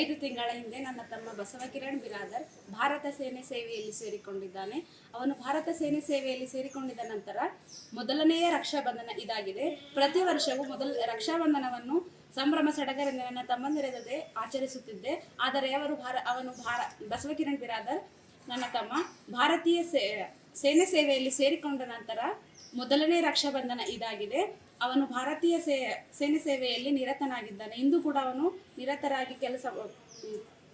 ಐದು ತಿಂಗಳ ಹಿಂದೆ ನನ್ನ ತಮ್ಮ ಬಸವ ಕಿರಣ್ ಬಿರಾದರ್ ಭಾರತ ಸೇನೆ ಸೇವೆಯಲ್ಲಿ ಸೇರಿಕೊಂಡಿದ್ದಾನೆ. ಅವನು ಭಾರತ ಸೇನೆ ಸೇವೆಯಲ್ಲಿ ಸೇರಿಕೊಂಡಿದ್ದ ನಂತರ ಮೊದಲನೆಯ ರಕ್ಷಾಬಂಧನ ಇದಾಗಿದೆ. ಪ್ರತಿ ವರ್ಷವೂ ಮೊದಲ ರಕ್ಷಾಬಂಧನವನ್ನು ಸಂಭ್ರಮ ಸಡಗರದಿಂದ ನನ್ನ ತಮ್ಮಂದಿರ ಜೊತೆ ಆಚರಿಸುತ್ತಿದ್ದೆ. ಆದರೆ ಅವರು ಭಾರ ಅವನು ಭಾರ ಬಸವ ಕಿರಣ್ ಬಿರಾದರ್ ನನ್ನ ತಮ್ಮ, ಭಾರತೀಯ ಸೇ ಸೇನೆ ಸೇವೆಯಲ್ಲಿ ಸೇರಿಕೊಂಡ ನಂತರ ಮೊದಲನೇ ರಕ್ಷಾಬಂಧನ ಇದಾಗಿದೆ. ಅವನು ಭಾರತೀಯ ಸೇ, ಸೇನೆ ಸೇವೆಯಲ್ಲಿ ನಿರತನಾಗಿದ್ದಾನೆ. ಇಂದು ಕೂಡ ಅವನು ನಿರತರಾಗಿ ಕೆಲಸ,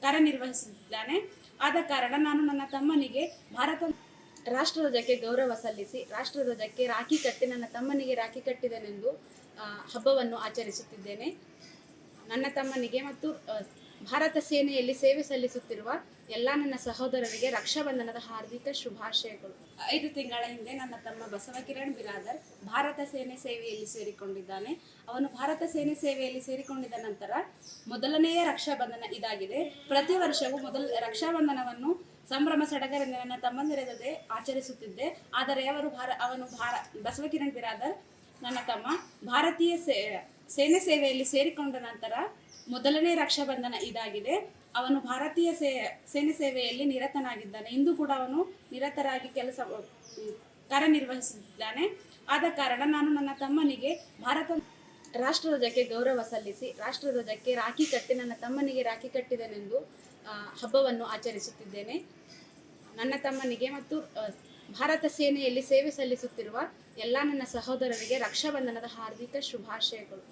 ಕಾರ್ಯನಿರ್ವಹಿಸುತ್ತಿದ್ದಾನೆ. ಆದ ಕಾರಣ ನಾನು ನನ್ನ ತಮ್ಮನಿಗೆ ಭಾರತ ರಾಷ್ಟ್ರಧ್ವಜಕ್ಕೆ ಗೌರವ ಸಲ್ಲಿಸಿ, ರಾಷ್ಟ್ರಧ್ವಜಕ್ಕೆ ರಾಖಿ ಕಟ್ಟಿ ನನ್ನ ತಮ್ಮನಿಗೆ ರಾಖಿ ಕಟ್ಟಿದನೆಂದು ಹಬ್ಬವನ್ನು ಆಚರಿಸುತ್ತಿದ್ದೇನೆ. ನನ್ನ ತಮ್ಮನಿಗೆ ಮತ್ತು ಭಾರತ ಸೇನೆಯಲ್ಲಿ ಸೇವೆ ಸಲ್ಲಿಸುತ್ತಿರುವ ಎಲ್ಲ ನನ್ನ ಸಹೋದರರಿಗೆ ರಕ್ಷಾಬಂಧನದ ಹಾರ್ದಿಕ ಶುಭಾಶಯಗಳು. ಐದು ತಿಂಗಳ ಹಿಂದೆ ನನ್ನ ತಮ್ಮ ಬಸವ ಕಿರಣ್ ಬಿರಾದರ್ ಭಾರತ ಸೇನೆ ಸೇವೆಯಲ್ಲಿ ಸೇರಿಕೊಂಡಿದ್ದಾನೆ. ಅವನು ಭಾರತ ಸೇನೆ ಸೇವೆಯಲ್ಲಿ ಸೇರಿಕೊಂಡಿದ್ದ ನಂತರ ಮೊದಲನೆಯ ರಕ್ಷಾಬಂಧನ ಇದಾಗಿದೆ. ಪ್ರತಿ ವರ್ಷವೂ ಮೊದಲ, ರಕ್ಷಾಬಂಧನವನ್ನು ಸಂಭ್ರಮ ಸಡಗರದಿಂದ ನನ್ನ ತಮ್ಮಂದಿರ ಜೊತೆ ಆಚರಿಸುತ್ತಿದ್ದೆ. ಆದರೆ ಅವರು ಭಾರ, ಅವನು ಭಾರ, ಬಸವ ಕಿರಣ್ ಬಿರಾದರ್, ನನ್ನ ತಮ್ಮ, ಭಾರತೀಯ ಸೇ ಸೇನೆ ಸೇವೆಯಲ್ಲಿ ಸೇರಿಕೊಂಡ ನಂತರ ಮೊದಲನೇ ರಕ್ಷಾಬಂಧನ ಇದಾಗಿದೆ. ಅವನು ಭಾರತೀಯ ಸೇ, ಸೇನೆ ಸೇವೆಯಲ್ಲಿ ನಿರತನಾಗಿದ್ದಾನೆ. ಇಂದು ಕೂಡ ಅವನು ನಿರತರಾಗಿ ಕೆಲಸ, ಕಾರ್ಯನಿರ್ವಹಿಸುತ್ತಿದ್ದಾನೆ. ಆದ ಕಾರಣ ನಾನು ನನ್ನ ತಮ್ಮನಿಗೆ ಭಾರತ ರಾಷ್ಟ್ರಧ್ವಜಕ್ಕೆ ಗೌರವ ಸಲ್ಲಿಸಿ, ರಾಷ್ಟ್ರಧ್ವಜಕ್ಕೆ ರಾಖಿ ಕಟ್ಟಿ ನನ್ನ ತಮ್ಮನಿಗೆ ರಾಖಿ ಕಟ್ಟಿದನೆಂದು ಹಬ್ಬವನ್ನು ಆಚರಿಸುತ್ತಿದ್ದೇನೆ. ನನ್ನ ತಮ್ಮನಿಗೆ ಮತ್ತು ಭಾರತ ಸೇನೆಯಲ್ಲಿ ಸೇವೆ ಸಲ್ಲಿಸುತ್ತಿರುವ ಎಲ್ಲ ನನ್ನ ಸಹೋದರರಿಗೆ ರಕ್ಷಾಬಂಧನದ ಹಾರ್ದಿಕ ಶುಭಾಶಯಗಳು.